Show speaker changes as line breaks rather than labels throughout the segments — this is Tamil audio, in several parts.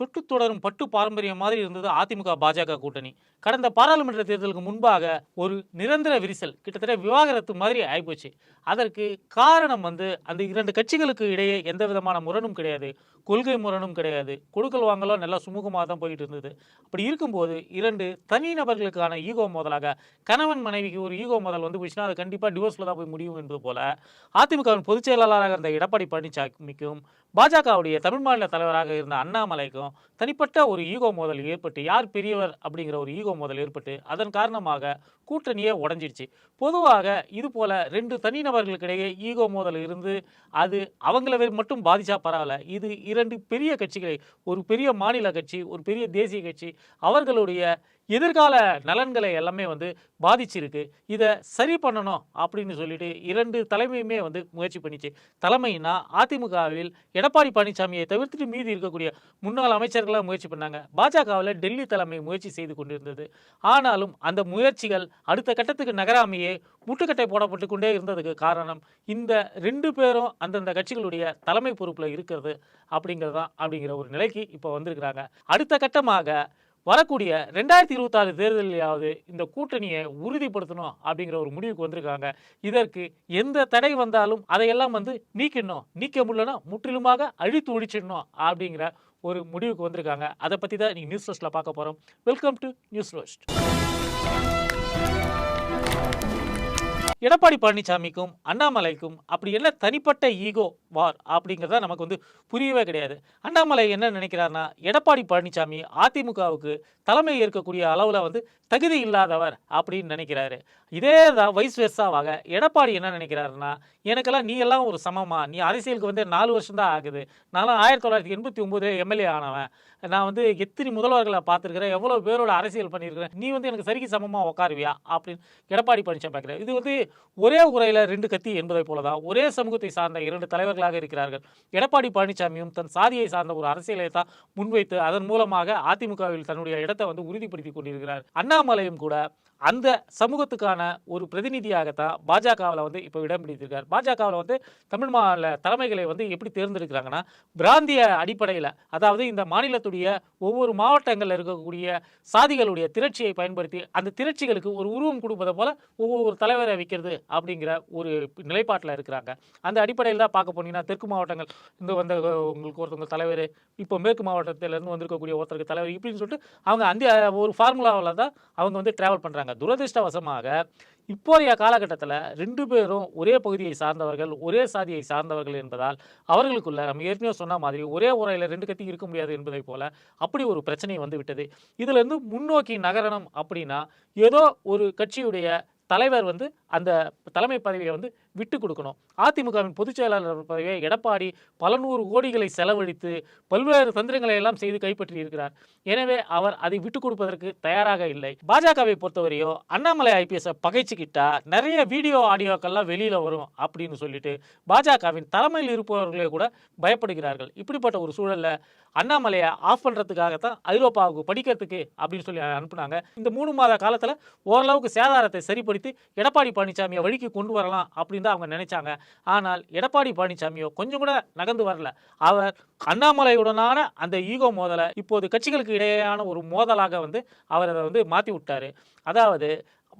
தொட்டு தொடரும் பட்டு பாரம்பரியம் மாதிரி இருந்தது அதிமுக பாஜக கூட்டணி. கடந்த பாராளுமன்ற தேர்தலுக்கு முன்பாக ஒரு நிரந்தர விரிசல் கிட்டத்தட்ட விவாகரத்து மாதிரி ஆகிப்போச்சு அதற்கு காரணம் வந்து அந்த இரண்டு கட்சிகளுக்கு இடையே எந்த விதமான முரணும் கிடையாது. கொள்கை முரணும் கிடையாது. கொடுக்கல் வாங்கலோ நல்லா சுமூகமாக தான் போயிட்டு இருந்தது. அப்படி இருக்கும்போது இரண்டு தனிநபர்களுக்கான ஈகோ மோதலாக கணவன் மனைவிக்கு ஒரு ஈகோ மோதல் வந்து போச்சுன்னா அது கண்டிப்பாக டிவோர்ஸில் தான் போய் முடியும் என்பது போல அதிமுகவின் பொதுச் செயலாளராக இருந்த எடப்பாடி பழனிசாமிக்கும் பாஜகவுடைய தமிழ் மாநில தலைவராக இருந்த அண்ணாமலைக்கும் தனிப்பட்ட ஒரு ஈகோ மோதல் ஏற்பட்டு யார் பெரியவர் அப்படிங்கிற ஒரு ஈகோ மோதல் ஏற்பட்டு அதன் காரணமாக கூட்டணியே உடஞ்சிடுச்சு. பொதுவாக இது போல ரெண்டு தனிநபர்களுக்கிடையே ஈகோ மோதல் இருந்து அது அவங்கள மட்டும் பாதிச்சா பரவாயில்ல. இது இரண்டு பெரிய கட்சிகளை ஒரு பெரிய மாநில கட்சி ஒரு பெரிய தேசிய கட்சி அவர்களுடைய எதிர்கால நலன்களை எல்லாமே வந்து பாதிச்சிருக்கு. இதை சரி பண்ணணும் அப்படின்னு சொல்லிட்டு இரண்டு தலைமையுமே வந்து முயற்சி பண்ணிச்சு. தலைமைனா அதிமுகவில் எடப்பாடி பழனிசாமியை தவிர்த்துட்டு மீதி இருக்கக்கூடிய முன்னாள் அமைச்சர்களாக முயற்சி பண்ணாங்க. பாஜகவில் டெல்லி தலைமை முயற்சி செய்து கொண்டிருந்தது. ஆனாலும் அந்த முயற்சிகள் அடுத்த கட்டத்துக்கு நகராமையே முட்டுக்கட்டை போடப்பட்டு கொண்டே இருந்ததுக்கு காரணம் இந்த ரெண்டு பேரும் அந்தந்த கட்சிகளுடைய தலைமை பொறுப்பில் இருக்கிறது அப்படிங்கிறது தான் அப்படிங்கிற ஒரு நிலைக்கு இப்போ வந்திருக்கிறாங்க. அடுத்த கட்டமாக வரக்கூடிய ரெண்டாயிரத்தி இருபத்தாறு தேர்தலையாவது இந்த கூட்டணியை உறுதிப்படுத்தணும் அப்படிங்கிற ஒரு முடிவுக்கு வந்திருக்காங்க. இதற்கு எந்த தடை வந்தாலும் அதையெல்லாம் வந்து நீக்கணும் நீக்க முடியலன்னா முற்றிலுமாக அழித்து ஒழிச்சிடணும் அப்படிங்கிற ஒரு முடிவுக்கு வந்திருக்காங்க. அதை பற்றி தான் நீங்கள் நியூஸ் ரோஸ்ட்டில் பார்க்க போகிறோம் welcome to news roast Edappadi பழனிசாமிக்கும் அண்ணாமலைக்கும் அப்படி என்ன தனிப்பட்ட ஈகோ வார் அப்படிங்கிறத நமக்கு வந்து புரியவே கிடையாது. அண்ணாமலை என்ன நினைக்கிறாருன்னா எடப்பாடி பழனிசாமி அதிமுகவுக்கு தலைமை ஏற்கக்கூடிய அளவில் வந்து தகுதி இல்லாதவர் அப்படின்னு நினைக்கிறாரு. இதே தான் வைஸ் வெர்சாவாக எடப்பாடி என்ன நினைக்கிறாருன்னா எனக்கெல்லாம் நீ எல்லாம் ஒரு சமமா? நீ அரசியலுக்கு வந்து நாலு வருஷம் தான் ஆகுது. நான்லாம் ஆயிரத்தி தொள்ளாயிரத்தி எண்பத்தி ஒம்போது எம்எல்ஏ ஆனவன். நான் வந்து எத்தனை முதல்வர்களை பார்த்துருக்கிறேன்? எவ்வளோ பேரோட அரசியல் பண்ணியிருக்கிறேன்? நீ வந்து எனக்கு சரிக்கு சமமாக உட்காருவியா அப்படின்னு எடப்பாடி பழனிசாமி பார்க்குறேன் இது வந்து ஒரே உரையில் ரெண்டு கத்தி என்பதை போல தான் ஒரே சமூகத்தை சார்ந்த இரண்டு தலைவர்களாக இருக்கிறார்கள். எடப்பாடி பழனிசாமியும் தன் சாதியை சார்ந்த ஒரு அரசியலை தான் முன்வைத்து அதன் மூலமாக அதிமுகவில் தன்னுடைய இடத்தை வந்து உறுதிப்படுத்தி கொண்டிருக்கிறார். அண்ணாமலையும் கூட அந்த சமூகத்துக்கான ஒரு பிரதிநிதியாகத்தான் பாஜகவில் வந்து இப்போ இடம் பிடித்திருக்கார். பாஜகவில் வந்து தமிழ் மாநில தலைமைகளை வந்து எப்படி தேர்ந்தெடுக்கிறாங்கன்னா பிராந்திய அடிப்படையில் அதாவது இந்த மாநிலத்துடைய ஒவ்வொரு மாவட்டங்களில் இருக்கக்கூடிய சாதிகளுடைய திரட்சியை பயன்படுத்தி அந்த திரட்சிகளுக்கு ஒரு உருவம் கொடுப்பதை போல ஒவ்வொரு தலைவரை வைக்கிறது. அப்படிங்கிற ஒரு நிலைப்பாட்டில் இருக்கிறாங்க. அந்த அடிப்படையில் தான் பார்க்க போனீங்கன்னா தெற்கு மாவட்டங்கள் இந்த வந்த உங்களுக்கு ஒருத்தவங்க தலைவர் இப்போ மேற்கு மாவட்டத்திலேருந்து வந்திருக்கக்கூடிய ஒருத்தருக்கு தலைவர் இப்படின்னு சொல்லிட்டு அவங்க அந்த ஒரு ஃபார்முலாவில் தான் அவங்க வந்து ட்ராவல் பண்ணுறாங்க துரதிர்ஷ்டவசமாக இப்போதைய காலகட்டத்தில் ரெண்டு பேரும் ஒரே பகுதியை சார்ந்தவர்கள் ஒரே சாதியை சார்ந்தவர்கள் என்பதால் அவர்களுக்குள்ள நம்ம ஏற்கனவே சொன்ன மாதிரி ஒரே உரையில் ரெண்டு கத்தி இருக்க முடியாது என்பதை போல அப்படி ஒரு பிரச்சனை வந்து விட்டது. இதிலிருந்து முன்னோக்கி நகரணம் அப்படின்னா ஏதோ ஒரு கட்சியுடைய தலைவர் வந்து அந்த தலைமை பதவியை வந்து விட்டு கொடுக்கணும் அதிமுகவின் பொதுச் செயலாளர் பதவியை எடப்பாடி பல நூறு கோடிகளை செலவழித்து பல்வேறு தந்திரங்களை எல்லாம் செய்து கைப்பற்றி இருக்கிறார் எனவே அவர் அதை விட்டு கொடுப்பதற்கு தயாராக இல்லை. பாஜகவை பொறுத்தவரையோ அண்ணாமலை ஐபிஎஸ் பகைச்சுக்கிட்டா நிறைய வீடியோ ஆடியோக்கள்லாம் வெளியில் வரும் அப்படின்னு சொல்லிட்டு பாஜகவின் தலைமையில் இருப்பவர்களே கூட பயப்படுகிறார்கள். இப்படிப்பட்ட ஒரு சூழல்ல அண்ணாமலையை ஆஃப் பண்ணுறதுக்காகத்தான் ஐரோப்பாவுக்கு படிக்கிறதுக்கு அப்படின்னு சொல்லி அனுப்புனாங்க. இந்த மூணு மாத காலத்தில் ஓரளவுக்கு சேதாரத்தை சரிப்படுத்தி எடப்பாடி பழனிசாமியை வழிக்கு கொண்டு வரலாம் அப்படின்னு தான் அவங்க நினைச்சாங்க. ஆனால் எடப்பாடி பழனிசாமியோ கொஞ்சம் கூட நகர்ந்து வரல. அவர் அண்ணாமலையுடனான அந்த ஈகோ மோதலை இப்போது கட்சிகளுக்கு இடையேயான ஒரு மோதலாக வந்து அவர் அதை வந்து மாற்றி விட்டாரு. அதாவது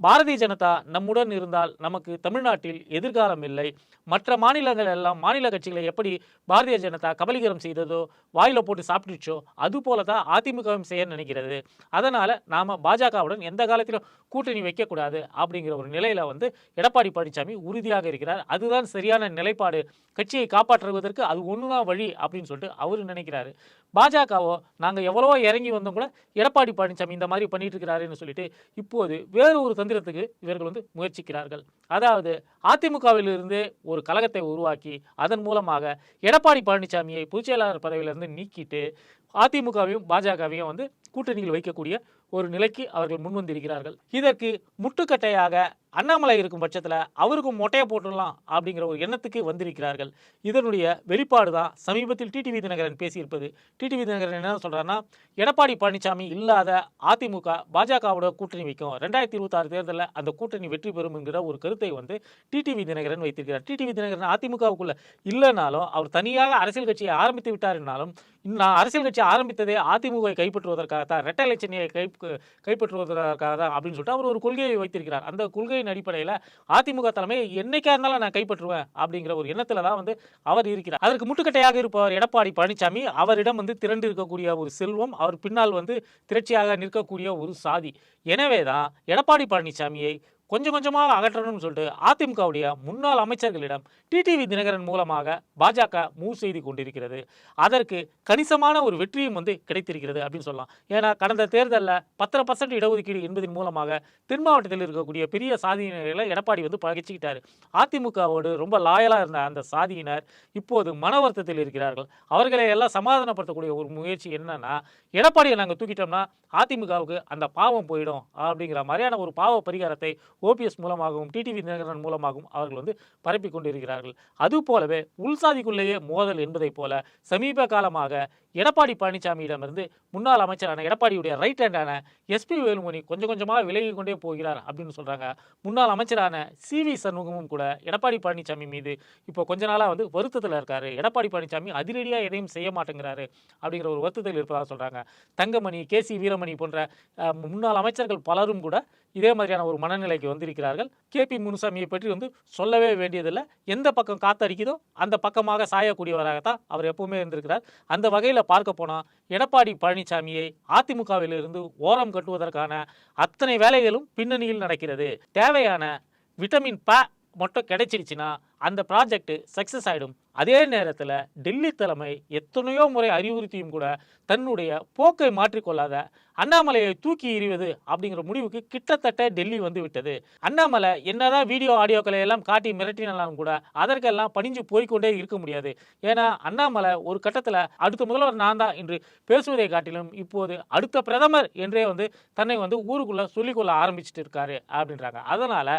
பாரதிய ஜனதா நம்முடன் இருந்தால் நமக்கு தமிழ்நாட்டில் எதிர்காலம் இல்லை. மற்ற மாநிலங்கள் எல்லாம் மாநில கட்சிகளை எப்படி பாரதிய ஜனதா கபலீகரம் செய்ததோ வாயில போட்டு சாப்பிட்டுச்சோ அது போல தான் அதிமுகவும் செய்ய நினைக்கிறது. அதனால் நாம் பாஜகவுடன் எந்த காலத்திலும் கூட்டணி வைக்கக்கூடாது அப்படிங்கிற ஒரு நிலையில் வந்து எடப்பாடி பழனிசாமி உறுதியாக இருக்கிறார். அதுதான் சரியான நிலைப்பாடு. கட்சியை காப்பாற்றுவதற்கு அது ஒன்று தான் வழி அப்படின்னு சொல்லிட்டு அவர் நினைக்கிறாரு. பாஜகவோ நாங்கள் எவ்வளவோ இறங்கி வந்தோம் கூட எடப்பாடி பழனிசாமி இந்த மாதிரி பண்ணிட்டு இருக்கிறாருன்னு சொல்லிட்டு இப்போது வேறு ஒரு தந்திரத்துக்கு இவர்கள் வந்து முயற்சிக்கிறார்கள். அதாவது அதிமுகவிலிருந்து ஒரு கழகத்தை உருவாக்கி அதன் மூலமாக எடப்பாடி பழனிசாமியை பொதுச் செயலாளர் பதவியிலிருந்து நீக்கிட்டு அதிமுகவையும் பாஜகவையும் வந்து கூட்டணியில் வைக்கக்கூடிய ஒரு நிலைக்கு அவர்கள் முன்வந்திருக்கிறார்கள். இதற்கு முட்டுக்கட்டையாக அண்ணாமலை இருக்கும் பட்சத்தில் அவருக்கும் மொட்டையை போட்டுடலாம் அப்படிங்கிற ஒரு எண்ணத்துக்கு வந்திருக்கிறார்கள். இதனுடைய வெளிப்பாடு தான் சமீபத்தில் டிடிவி தினகரன் பேசியிருப்பது. டிடிவி தினகரன் என்ன சொல்கிறான்னா எடப்பாடி பழனிசாமி இல்லாத அதிமுக பாஜகவோட கூட்டணி வைக்கும். ரெண்டாயிரத்தி இருபத்தாறு தேர்தலில் அந்த கூட்டணி வெற்றி பெறும் என்கிற ஒரு கருத்தை வந்து டிடிவி தினகரன் வைத்திருக்கிறார். டிடிவி தினகரன் அதிமுகவுக்குள்ளே இல்லைனாலும் அவர் தனியாக அரசியல் கட்சியை ஆரம்பித்து விட்டார் என்றாலும் நான் அரசியல் கட்சி ஆரம்பித்ததே அதிமுகவை கைப்பற்றுவதற்காக தான் ரெட்டை சென்னையை கை கைப்பற்றுவதற்காக தான் அப்படின்னு சொல்லிட்டு அவர் ஒரு கொள்கையை வைத்திருக்கிறார். அந்த கொள்கை கொள்கையின் அடிப்படையில் அதிமுக தலைமை என்னைக்கா இருந்தாலும் நான் கைப்பற்றுவேன் அப்படிங்கிற ஒரு எண்ணத்தில் தான் வந்து அவர் இருக்கிறார். அதற்கு முட்டுக்கட்டையாக இருப்பவர் எடப்பாடி பழனிசாமி. அவரிடம் வந்து திரண்டு இருக்கக்கூடிய ஒரு செல்வம் அவர் பின்னால் வந்து திரட்சியாக நிற்கக்கூடிய ஒரு சாதி. எனவே தான் எடப்பாடி பழனிசாமியை கொஞ்சம் கொஞ்சமாக அகற்றணும்னு சொல்லிட்டு அதிமுகவுடைய முன்னாள் அமைச்சர்களிடம் டிடிவி தினகரன் மூலமாக பாஜக மூவ் செய்து கொண்டிருக்கிறது. அதற்கு கணிசமான ஒரு வெற்றியும் வந்து கிடைத்திருக்கிறது அப்படின்னு சொல்லலாம். ஏன்னா கடந்த தேர்தலில் பத்தரை பர்சன்ட் இடஒதுக்கீடு என்பதன் மூலமாக தென் மாவட்டத்தில் இருக்கக்கூடிய பெரிய சாதியினர்களை எடப்பாடி வந்து பகிச்சிக்கிட்டாரு. அதிமுகவோடு ரொம்ப லாயலாக இருந்த அந்த சாதியினர் இப்போது மன வருத்தத்தில் இருக்கிறார்கள். அவர்களை எல்லாம் சமாதானப்படுத்தக்கூடிய ஒரு முயற்சி என்னன்னா எடப்பாடியை நாங்கள் தூக்கிட்டோம்னா அதிமுகவுக்கு அந்த பாவம் போயிடும் அப்படிங்கிற மாதிரியான ஒரு பாவ பரிகாரத்தை ஓபிஎஸ் மூலமாகவும் டிடிவி தினகரன் மூலமாகவும் அவர்கள் வந்து பரப்பி கொண்டிருக்கிறார்கள். அதுபோலவே உள்சாதிக்குள்ளேயே மோதல் என்பதைப் போல சமீப காலமாக எடப்பாடி பழனிசாமியிடமிருந்து முன்னாள் அமைச்சரான எடப்பாடியுடைய ரைட் ஹேண்டான எஸ்பி வேலுமணி கொஞ்சம் கொஞ்சமாக விலகி கொண்டே போகிறார் அப்படின்னு சொல்கிறாங்க முன்னாள் அமைச்சரான சி வி சண்முகமும் கூட எடப்பாடி பழனிசாமி மீது இப்போ கொஞ்ச நாளாக வந்து வருத்தத்தில் இருக்காரு. எடப்பாடி பழனிசாமி அதிரடியாக எதையும் செய்ய மாட்டேங்கிறாரு அப்படிங்கிற ஒரு வருத்தத்தில் இருப்பதாக சொல்கிறாங்க தங்கமணி கே சி வீரமணி போன்ற முன்னாள் அமைச்சர்கள் பலரும் கூட இதே மாதிரியான ஒரு மனநிலைக்கு வந்திருக்கிறார்கள். கேபி முனுசாமியை பற்றி வந்து சொல்லவே வேண்டியதில்லை. எந்த பக்கம் காத்தடிக்குதோ அந்த பக்கமாக சாயக்கூடியவராகத்தான் அவர் எப்பவுமே இருந்திருக்கிறார். அந்த வகையில் பார்க்க போனால் எடப்பாடி பழனிசாமியை அதிமுகவிலிருந்து ஓரம் கட்டுவதற்கான அத்தனை வேலைகளும் பின்னணியில் நடக்கிறது. தேவையான விட்டமின் ப மட்டும் கிடைச்சிருச்சுன்னா அந்த ப்ராஜெக்ட் சக்ஸஸ் ஆகிடும் அதே நேரத்தில் டெல்லி தலைமை எத்தனையோ முறை அறிவுறுத்தியும் கூட தன்னுடைய போக்கை மாற்றிக்கொள்ளாத அண்ணாமலையை தூக்கி எறிவது அப்படிங்கிற முடிவுக்கு கிட்டத்தட்ட டெல்லி வந்து விட்டது. அண்ணாமலை என்னதான் வீடியோ ஆடியோக்களை எல்லாம் காட்டி மிரட்டினாலும் கூட அதற்கெல்லாம் பணிஞ்சு போய்க்கொண்டே இருக்க முடியாது. ஏன்னா அண்ணாமலை ஒரு கட்டத்தில் அடுத்த முதல்வர் நான் தான் என்று பேசுவதை காட்டிலும் இப்போது அடுத்த பிரதமர் என்றே வந்து தன்னை வந்து ஊருக்குள்ளே சொல்லிக்கொள்ள ஆரம்பிச்சிட்டு இருக்காரு அப்படின்றாங்க. அதனால்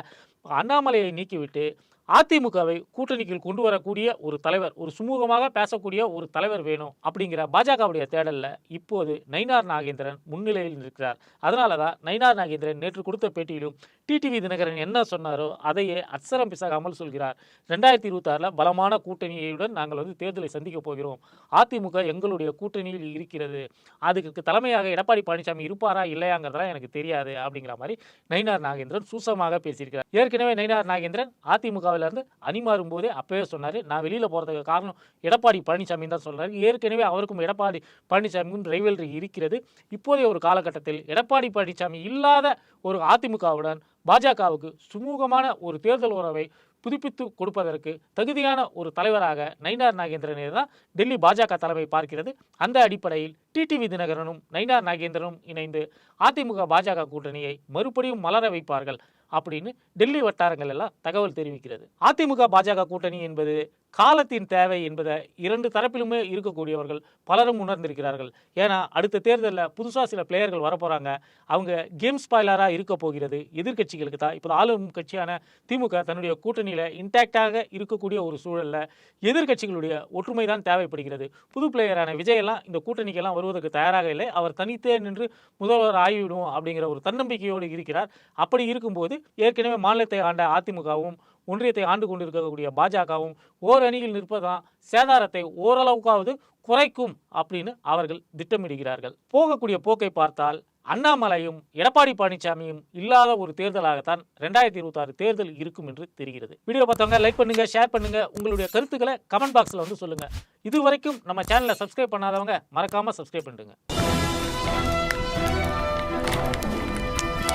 அண்ணாமலையை நீக்கிவிட்டு அதிமுகவை கூட்டணிக்குள் கொண்டு வரக்கூடிய ஒரு தலைவர் ஒரு சுமூகமாக பேசக்கூடிய ஒரு தலைவர் வேணும் அப்படிங்கிற பாஜகவுடைய தேடலில் இப்போது நயினார் நாகேந்திரன் முன்னிலையில் இருக்கிறார் அதனால தான் நயினார் நாகேந்திரன் நேற்று கொடுத்த பேட்டியிலும் டிடிவி தினகரன் என்ன சொன்னாரோ அதையே அச்சரம் பிசகாமல் சொல்கிறார். ரெண்டாயிரத்தி இருபத்தாறில் பலமான கூட்டணியுடன் நாங்கள் வந்து தேர்தலை சந்திக்க போகிறோம். அதிமுக எங்களுடைய கூட்டணியில் இருக்கிறது. அதுக்கு தலைமையாக எடப்பாடி பழனிசாமி இருப்பாரா இல்லையாங்கிறதெல்லாம் எனக்கு தெரியாது அப்படிங்கிற மாதிரி நயினார் நாகேந்திரன் சூசமாக பேசியிருக்கிறார். ஏற்கனவே நயினார் நாகேந்திரன் அதிமுகவில் இருந்து அணி மாறும் போதே அப்பவே சொன்னார் நான் வெளியில் போகிறதுக்கு காரணம் எடப்பாடி பழனிசாமி தான் சொல்றாரு. ஏற்கனவே அவருக்கும் எடப்பாடி பழனிசாமிக்கும் ரைவல்ரி இருக்கிறது. இப்போதைய ஒரு காலகட்டத்தில் எடப்பாடி பழனிசாமி இல்லாத ஒரு அதிமுகவுடன் பாஜகவுக்கு சுமூகமான ஒரு தேர்தல் உறவை புதுப்பித்து கொடுப்பதற்கு தகுதியான ஒரு தலைவராக நயினார் நாகேந்திரனை தான் டெல்லி பாஜக தலைமை பார்க்கிறது. அந்த அடிப்படையில் டிடிவி தினகரனும் நயினார் நாகேந்திரனும் இணைந்து அதிமுக பாஜக கூட்டணியை மறுபடியும் மலர வைப்பார்கள். அப்படின்னு டெல்லி வட்டாரங்கள் எல்லாம் தகவல் தெரிவிக்கிறது. அதிமுக பாஜக கூட்டணி என்பது காலத்தின் தேவை என்பதை இரண்டு தரப்பிலுமே இருக்கக்கூடியவர்கள் பலரும் உணர்ந்திருக்கிறார்கள். ஏன்னா அடுத்த தேர்தலில் புதுசாக சில பிளேயர்கள் வரப்போகிறாங்க அவங்க கேம் ஸ்பாய்லராக இருக்க போகிறது. எதிர்க்கட்சிகளுக்கு தான். இப்போ ஆளும் கட்சியான திமுக தன்னுடைய கூட்டணியில் இன்டாக்டாக இருக்கக்கூடிய ஒரு சூழலில் எதிர்க்கட்சிகளுடைய ஒற்றுமை தான் தேவைப்படுகிறது. புது பிளேயரான விஜயெல்லாம் இந்த கூட்டணிக்கெல்லாம் வருவதற்கு தயாராக இல்லை. அவர் தனித்தே நின்று முதல்வர் ஆகிவிடும் அப்படிங்கிற ஒரு தன்னம்பிக்கையோடு இருக்கிறார். அப்படி இருக்கும்போது ஏற்கனவே மாநிலத்தை ஆண்ட அதிமுகவும் ஒன்றியத்தை ஆண்டு கொண்டிருக்கக்கூடிய பாஜகவும் ஓர் அணியில் நிற்பதான் சேதாரத்தை ஓரளவுக்காவது குறைக்கும் அப்படின்னு அவர்கள் திட்டமிடுகிறார்கள். போகக்கூடிய போக்கை பார்த்தால் அண்ணாமலையும் எடப்பாடி பழனிசாமியும் இல்லாத ஒரு தேர்தலாகத்தான் ரெண்டாயிரத்தி இருபத்தாறு தேர்தல் இருக்கும் என்று தெரிகிறது. வீடியோ பார்த்தவங்க லைக் பண்ணுங்க ஷேர் பண்ணுங்க. உங்களுடைய கருத்துக்களை கமெண்ட் பாக்ஸில் வந்து சொல்லுங்க. இது வரைக்கும் நம்ம சேனலை சப்ஸ்கிரைப் பண்ணாதவங்க மறக்காம சப்ஸ்கிரைப் பண்ணுங்க